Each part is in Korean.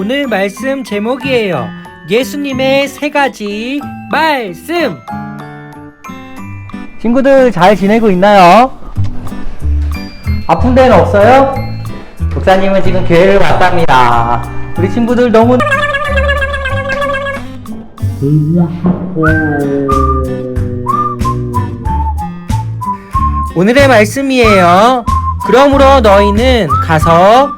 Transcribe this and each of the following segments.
오늘 말씀 제목이에요. 예수님의 세 가지 말씀. 친구들 잘 지내고 있나요? 아픈 데는 없어요? 목사님은 지금 교회를 왔답니다. 우리 친구들 너무 오늘의 말씀이에요. 그러므로 너희는 가서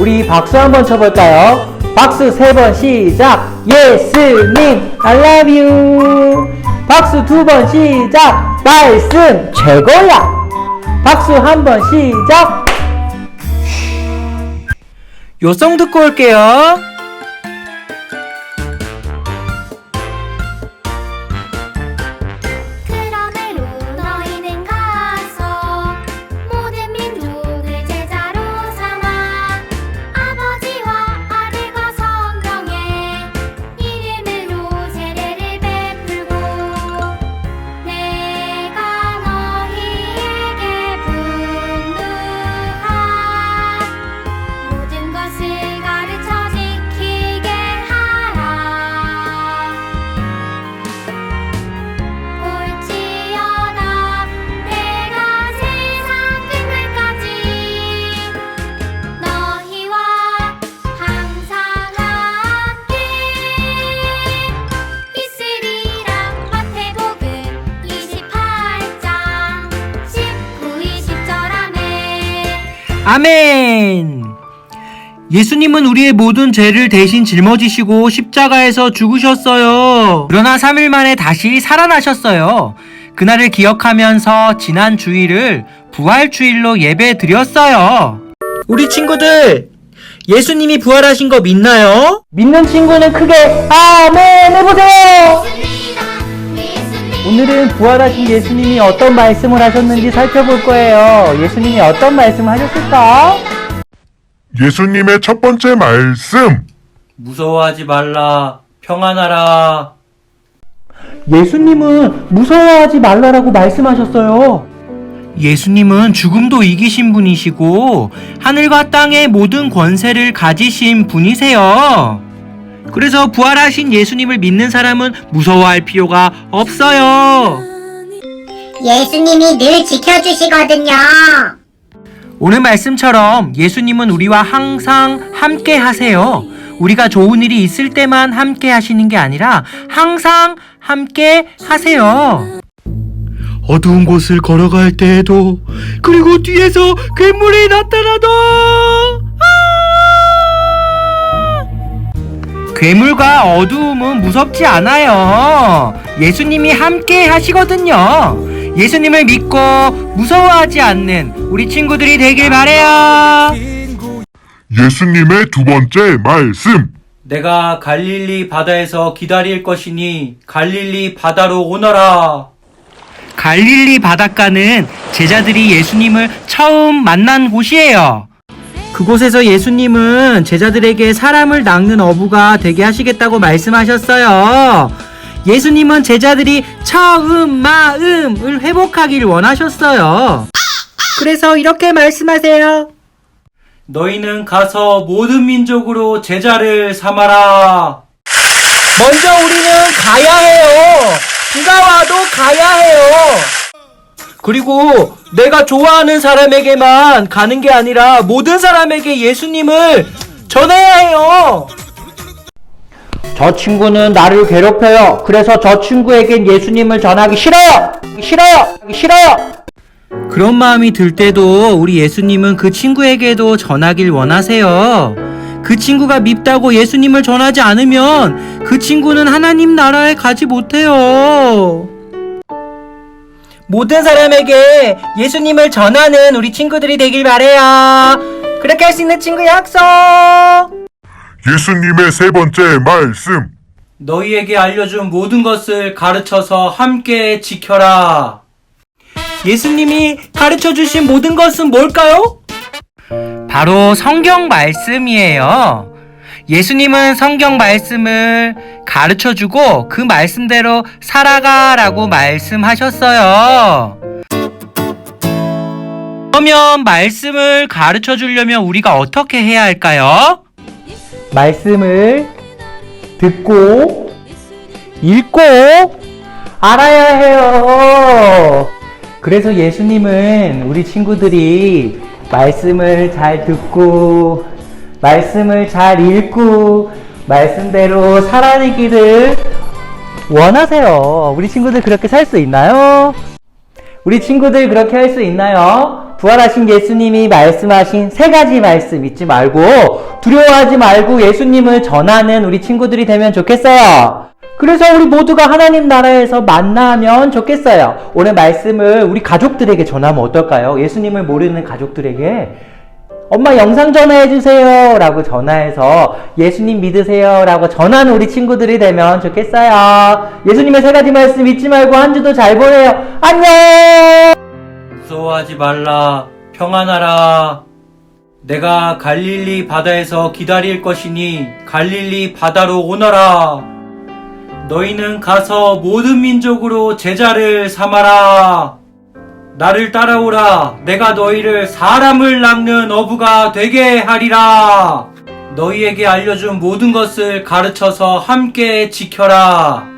우리 박수 한번 쳐볼까요? 박수 세 번 시작. 예수님, I love you. 박수 두 번 시작. 말씀 최고야. 박수 한 번 시작. 요성 듣고 올게요. 아멘. 예수님은 우리의 모든 죄를 대신 짊어지시고 십자가에서 죽으셨어요. 그러나 3일 만에 다시 살아나셨어요. 그날을 기억하면서 지난 주일을 부활 주일로 예배 드렸어요. 우리 친구들, 예수님이 부활하신 거 믿나요? 믿는 친구는 크게 아멘 해보세요. 오늘은 부활하신 예수님이 어떤 말씀을 하셨는지 살펴볼 거예요. 예수님이 어떤 말씀을 하셨을까? 예수님의 첫 번째 말씀. 무서워하지 말라. 평안하라. 예수님은 무서워하지 말라라고 말씀하셨어요. 예수님은 죽음도 이기신 분이시고 하늘과 땅의 모든 권세를 가지신 분이세요. 그래서 부활하신 예수님을 믿는 사람은 무서워할 필요가 없어요. 예수님이 늘 지켜주시거든요 오늘 말씀처럼 예수님은 우리와 항상 함께 하세요. 우리가 좋은 일이 있을 때만 함께 하시는 게 아니라 항상 함께 하세요. 어두운 곳을 걸어갈 때에도 그리고 뒤에서 괴물이 나타나도 괴물과 어두움은 무섭지 않아요. 예수님이 함께 하시거든요. 예수님을 믿고 무서워하지 않는 우리 친구들이 되길 바래요. 예수님의 두 번째 말씀. 내가 갈릴리 바다에서 기다릴 것이니 갈릴리 바다로 오너라. 갈릴리 바닷가는 제자들이 예수님을 처음 만난 곳이에요. 그곳에서 예수님은 제자들에게 사람을 낚는 어부가 되게 하시겠다고 말씀하셨어요. 예수님은 제자들이 처음 마음을 회복하길 원하셨어요. 그래서 이렇게 말씀하세요. 너희는 가서 모든 민족으로 제자를 삼아라. 먼저 우리는 가야 해요. 비가 와도 가야 해요. 그리고 내가 좋아하는 사람에게만 가는 게 아니라 모든 사람에게 예수님을 전해야 해요. 저 친구는 나를 괴롭혀요. 그래서 저 친구에겐 예수님을 전하기 싫어요. 싫어요. 싫어요. 그런 마음이 들 때도 우리 예수님은 그 친구에게도 전하길 원하세요. 그 친구가 밉다고 예수님을 전하지 않으면 그 친구는 하나님 나라에 가지 못해요. 모든 사람에게 예수님을 전하는 우리 친구들이 되길 바래요. 그렇게 할 수 있는 친구 약속! 예수님의 세 번째 말씀. 너희에게 알려준 모든 것을 가르쳐서 함께 지켜라. 예수님이 가르쳐 주신 모든 것은 뭘까요? 바로 성경 말씀이에요. 예수님은 성경 말씀을 가르쳐 주고 그 말씀대로 살아가라고 말씀하셨어요. 그러면 말씀을 가르쳐 주려면 우리가 어떻게 해야 할까요? 말씀을 듣고 읽고 알아야 해요. 그래서 예수님은 우리 친구들이 말씀을 잘 듣고 말씀을 잘 읽고 말씀대로 살아내기를 원하세요. 우리 친구들 그렇게 살 수 있나요? 우리 친구들 그렇게 할 수 있나요? 부활하신 예수님이 말씀하신 세 가지 말씀 잊지 말고 두려워하지 말고 예수님을 전하는 우리 친구들이 되면 좋겠어요. 그래서 우리 모두가 하나님 나라에서 만나면 좋겠어요. 오늘 말씀을 우리 가족들에게 전하면 어떨까요? 예수님을 모르는 가족들에게 엄마 영상 전화해 주세요 라고 전화해서 예수님 믿으세요 라고 전하는 우리 친구들이 되면 좋겠어요. 예수님의 세 가지 말씀 잊지 말고 한 주도 잘 보내요. 안녕! 무서워하지 말라. 평안하라. 내가 갈릴리 바다에서 기다릴 것이니 갈릴리 바다로 오너라. 너희는 가서 모든 민족으로 제자를 삼아라. 나를 따라오라. 내가 너희를 사람을 낚는 어부가 되게 하리라. 너희에게 알려준 모든 것을 가르쳐서 함께 지켜라.